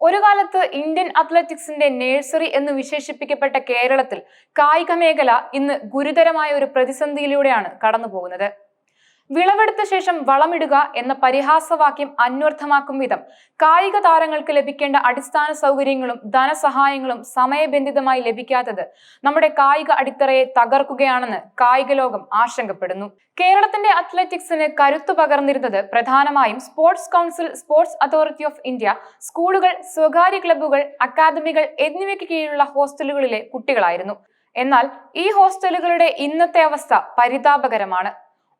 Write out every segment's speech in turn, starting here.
ഒരു കാലത്ത് Indian അത്ലറ്റിക്സിന്റെ nursery എന്ന് വിശേഷിപ്പിക്കപ്പെട്ട കേരളത്തിൽ കായിക മേഖല ഇന്ന് ഗുരുതരമായ ഒരു പ്രതിസന്ധിയിലൂടെയാണ് കടന്നുപോകുന്നത്. വിളവെടുത്ത ശേഷം വളമിടുക എന്ന പരിഹാസവാക്യം അന്വർത്ഥമാക്കും വിധം കായിക താരങ്ങൾക്ക് ലഭിക്കേണ്ട അടിസ്ഥാന സൗകര്യങ്ങളും ധനസഹായങ്ങളും സമയബന്ധിതമായി ലഭിക്കാത്തത് നമ്മുടെ കായിക അടിത്തറയെ തകർക്കുകയാണെന്ന് കായിക ലോകം ആശങ്കപ്പെടുന്നു. കേരളത്തിന്റെ അത്ലറ്റിക്സിന് കരുത്തു പകർന്നിരുന്നത് പ്രധാനമായും sports council sports authority of India സ്കൂളുകൾ സ്വകാര്യ ക്ലബ്ബുകൾ അക്കാദമികൾ എന്നിവയ്ക്ക് കീഴിലുള്ള ഹോസ്റ്റലുകളിലെ കുട്ടികളായിരുന്നു. എന്നാൽ ഈ ഹോസ്റ്റലുകളുടെ ഇന്നത്തെ അവസ്ഥ പരിതാപകരമാണ്.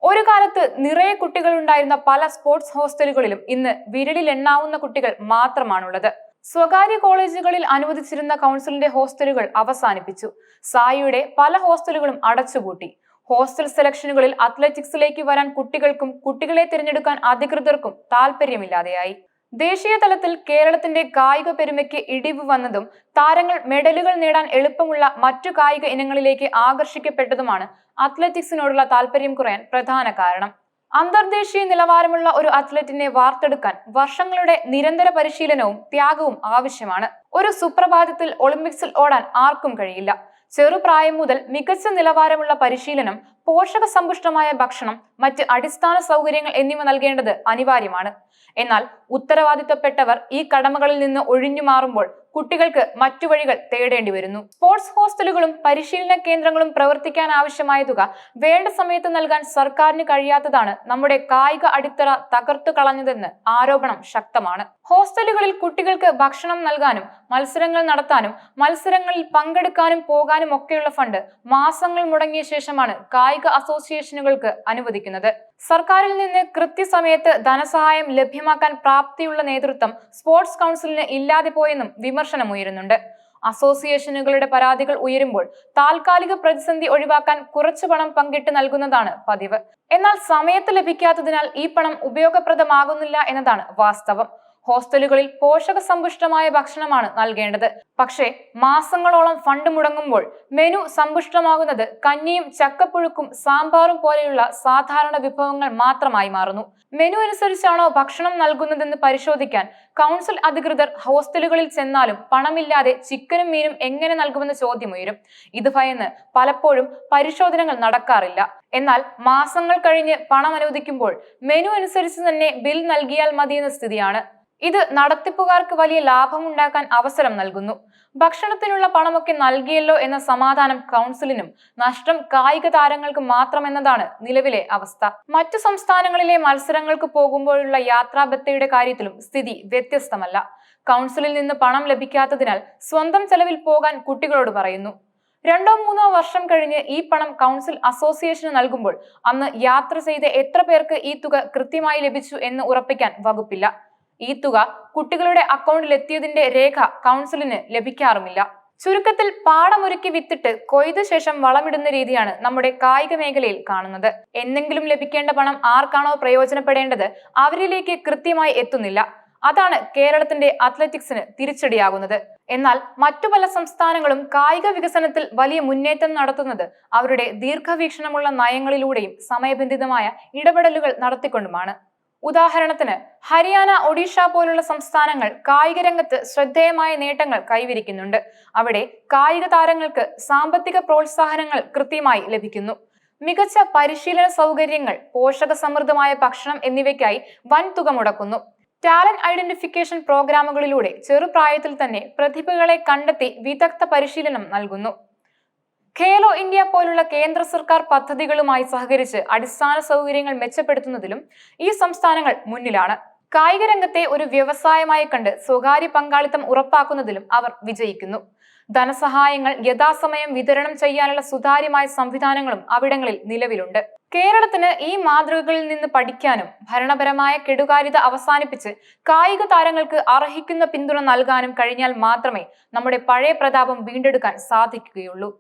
ഒരു കാലത്ത് നിറയെ കുട്ടികൾ ഉണ്ടായിരുന്ന പല സ്പോർട്സ് ഹോസ്റ്റലുകളിലും ഇന്ന് വിരലിൽ എണ്ണാവുന്ന കുട്ടികൾ മാത്രമാണുള്ളത്. സ്വകാര്യ കോളേജുകളിൽ അനുവദിച്ചിരുന്ന കൗൺസിലിന്റെ ഹോസ്റ്റലുകൾ അവസാനിപ്പിച്ചു. സായിയുടെ പല ഹോസ്റ്റലുകളും അടച്ചുപൂട്ടി. ഹോസ്റ്റൽ സെലക്ഷനുകളിൽ അത്ലറ്റിക്സിലേക്ക് വരാൻ കുട്ടികൾക്കും കുട്ടികളെ തിരഞ്ഞെടുക്കാൻ അധികൃതർക്കും താല്പര്യമില്ലാതെയായി ദേശീയ തലത്തിൽ കേരളത്തിന്റെ കായിക പെരുമയ്ക്ക് ഇടിവ് വന്നതും താരങ്ങൾ മെഡലുകൾ നേടാൻ എളുപ്പമുള്ള മറ്റു കായിക ഇനങ്ങളിലേക്ക് ആകർഷിക്കപ്പെട്ടതുമാണ് അത്ലറ്റിക്സിനോടുള്ള താല്പര്യം കുറയാൻ പ്രധാന കാരണം. അന്തർദേശീയ നിലവാരമുള്ള ഒരു അത്ലറ്റിനെ വാർത്തെടുക്കാൻ വർഷങ്ങളുടെ നിരന്തര പരിശീലനവും ത്യാഗവും ആവശ്യമാണ്. ഒരു സുപ്രഭാതത്തിൽ ഒളിമ്പിക്സിൽ ഓടാൻ ആർക്കും കഴിയില്ല. ചെറുപ്രായം മുതൽ മികച്ച നിലവാരമുള്ള പരിശീലനം പോഷക സമ്പുഷ്ടമായ ഭക്ഷണം മറ്റ് അടിസ്ഥാന സൗകര്യങ്ങൾ എന്നിവ നൽകേണ്ടത് അനിവാര്യമാണ്. എന്നാൽ ഉത്തരവാദിത്തപ്പെട്ടവർ ഈ കടമകളിൽ നിന്ന് ഒഴിഞ്ഞു മാറുമ്പോൾ കുട്ടികൾക്ക് മറ്റു വഴികൾ തേടേണ്ടി വരുന്നു. സ്പോർട്സ് ഹോസ്റ്റലുകളും പരിശീലന കേന്ദ്രങ്ങളും പ്രവർത്തിക്കാൻ ആവശ്യമായ തുക വേണ്ട സമയത്ത് നൽകാൻ സർക്കാരിന് കഴിയാത്തതാണ് നമ്മുടെ കായിക അടിത്തറ തകർത്തു കളഞ്ഞതെന്ന് ആരോപണം ശക്തമാണ്. ഹോസ്റ്റലുകളിൽ കുട്ടികൾക്ക് ഭക്ഷണം നൽകാനും മത്സരങ്ങൾ നടത്താനും മത്സരങ്ങളിൽ പങ്കെടുക്കാനും പോകാനും ഒക്കെയുള്ള ഫണ്ട് മാസങ്ങൾ മുടങ്ങിയ ശേഷമാണ് കായിക അസോസിയേഷനുകൾക്ക് അനുവദിക്കുന്നത്. സർക്കാരിൽ നിന്ന് കൃത്യസമയത്ത് ധനസഹായം ലഭ്യമാക്കാൻ പ്രാപ്തിയുള്ള നേതൃത്വം സ്പോർട്സ് കൗൺസിലിന് ഇല്ലാതെ പോയെന്നും വിമർശനമുയരുന്നുണ്ട്. അസോസിയേഷനുകളുടെ പരാതികൾ ഉയരുമ്പോൾ താൽക്കാലിക പ്രതിസന്ധി ഒഴിവാക്കാൻ കുറച്ചു പണം പങ്കിട്ട് നൽകുന്നതാണ് പതിവ്. എന്നാൽ സമയത്ത് ലഭിക്കാത്തതിനാൽ ഈ പണം ഉപയോഗപ്രദമാകുന്നില്ല എന്നതാണ് വാസ്തവം. ഹോസ്റ്റലുകളിൽ പോഷക സമ്പുഷ്ടമായ ഭക്ഷണമാണ് നൽകേണ്ടത്. പക്ഷേ മാസങ്ങളോളം ഫണ്ട് മുടങ്ങുമ്പോൾ മെനു സമ്പുഷ്ടമാകുന്നത് കഞ്ഞിയും ചക്കപ്പുഴുക്കും സാമ്പാറും പോലെയുള്ള സാധാരണ വിഭവങ്ങൾ മാത്രമായി മാറുന്നു. മെനു അനുസരിച്ചാണോ ഭക്ഷണം നൽകുന്നതെന്ന് പരിശോധിക്കാൻ കൗൺസിൽ അധികൃതർ ഹോസ്റ്റലുകളിൽ ചെന്നാലും പണമില്ലാതെ ചിക്കനും മീനും എങ്ങനെ നൽകുമെന്ന ചോദ്യമുയരും ഇത് ഭയന്ന് പലപ്പോഴും പരിശോധനകൾ നടക്കാറില്ല. എന്നാൽ മാസങ്ങൾ കഴിഞ്ഞ് പണം അനുവദിക്കുമ്പോൾ മെനു അനുസരിച്ച് തന്നെ ബിൽ നൽകിയാൽ മതിയെന്ന സ്ഥിതിയാണ്. ഇത് നടത്തിപ്പുകാർക്ക് വലിയ ലാഭം ഉണ്ടാക്കാൻ അവസരം നൽകുന്നു. ഭക്ഷണത്തിനുള്ള പണമൊക്കെ നൽകിയല്ലോ എന്ന സമാധാനം കൗൺസിലിനും നഷ്ടം കായിക താരങ്ങൾക്ക് മാത്രമെന്നതാണ് നിലവിലെ അവസ്ഥ. മറ്റു സംസ്ഥാനങ്ങളിലെ മത്സരങ്ങൾക്ക് പോകുമ്പോഴുള്ള യാത്രാബത്തയുടെ കാര്യത്തിലും സ്ഥിതി വ്യത്യസ്തമല്ല. കൗൺസിലിൽ നിന്ന് പണം ലഭിക്കാത്തതിനാൽ സ്വന്തം ചെലവിൽ പോകാൻ കുട്ടികളോട് പറയുന്നു. രണ്ടോ മൂന്നോ വർഷം കഴിഞ്ഞ് ഈ പണം കൗൺസിൽ അസോസിയേഷന് നൽകുമ്പോൾ അന്ന് യാത്ര ചെയ്ത എത്ര പേർക്ക് ഈ തുക കൃത്യമായി ലഭിച്ചു എന്ന് ഉറപ്പിക്കാൻ വകുപ്പില്ല. ഈ തുക കുട്ടികളുടെ അക്കൗണ്ടിൽ എത്തിയതിന്റെ രേഖ കൗൺസിലിന് ലഭിക്കാറുമില്ല. ചുരുക്കത്തിൽ പാടമൊരുക്കി വിത്തിട്ട് കൊയ്ത ശേഷം വളമിടുന്ന രീതിയാണ് നമ്മുടെ കായിക മേഖലയിൽ കാണുന്നത്. എന്തെങ്കിലും ലഭിക്കേണ്ട പണം ആർക്കാണോ പ്രയോജനപ്പെടേണ്ടത് അവരിലേക്ക് കൃത്യമായി എത്തുന്നില്ല. അതാണ് കേരളത്തിന്റെ അത്ലറ്റിക്സിന് തിരിച്ചടിയാകുന്നത്. എന്നാൽ മറ്റു പല സംസ്ഥാനങ്ങളും കായിക വികസനത്തിൽ വലിയ മുന്നേറ്റം നടത്തുന്നത് അവരുടെ ദീർഘവീക്ഷണമുള്ള നയങ്ങളിലൂടെയും സമയബന്ധിതമായ ഇടപെടലുകൾ നടത്തിക്കൊണ്ടുമാണ്. ഉദാഹരണത്തിന് ഹരിയാന ഒഡീഷ പോലുള്ള സംസ്ഥാനങ്ങൾ കായിക രംഗത്ത് ശ്രദ്ധേയമായ നേട്ടങ്ങൾ കൈവരിക്കുന്നുണ്ട്. അവിടെ കായിക താരങ്ങൾക്ക് സാമ്പത്തിക പ്രോത്സാഹനങ്ങൾ കൃത്യമായി ലഭിക്കുന്നു. മികച്ച പരിശീലന സൗകര്യങ്ങൾ പോഷക സമൃദ്ധമായ ഭക്ഷണം എന്നിവയ്ക്കായി വൻ തുക മുടക്കുന്നു. ടാലന്റ് ഐഡന്റിഫിക്കേഷൻ പ്രോഗ്രാമുകളിലൂടെ ചെറുപ്രായത്തിൽ തന്നെ പ്രതിഭകളെ കണ്ടെത്തി വിദഗ്ധ പരിശീലനം നൽകുന്നു. ഖേലോ ഇന്ത്യ പോലുള്ള കേന്ദ്ര സർക്കാർ പദ്ധതികളുമായി സഹകരിച്ച് അടിസ്ഥാന സൗകര്യങ്ങൾ മെച്ചപ്പെടുത്തുന്നതിലും ഈ സംസ്ഥാനങ്ങൾ മുന്നിലാണ്. കായിക രംഗത്തെ ഒരു വ്യവസായമായി കണ്ട് സ്വകാര്യ പങ്കാളിത്തം ഉറപ്പാക്കുന്നതിലും അവർ വിജയിക്കുന്നു. ധനസഹായങ്ങൾ യഥാസമയം വിതരണം ചെയ്യാനുള്ള സുതാര്യമായ സംവിധാനങ്ങളും അവിടങ്ങളിൽ നിലവിലുണ്ട്. കേരളത്തിന് ഈ മാതൃകകളിൽ നിന്ന് പഠിക്കാനും ഭരണപരമായ കെടുകാര്യത അവസാനിപ്പിച്ച് കായിക താരങ്ങൾക്ക് അർഹിക്കുന്ന പിന്തുണ നൽകാനും കഴിഞ്ഞാൽ മാത്രമേ നമ്മുടെ പഴയ പ്രതാപം വീണ്ടെടുക്കാൻ സാധിക്കുകയുള്ളൂ.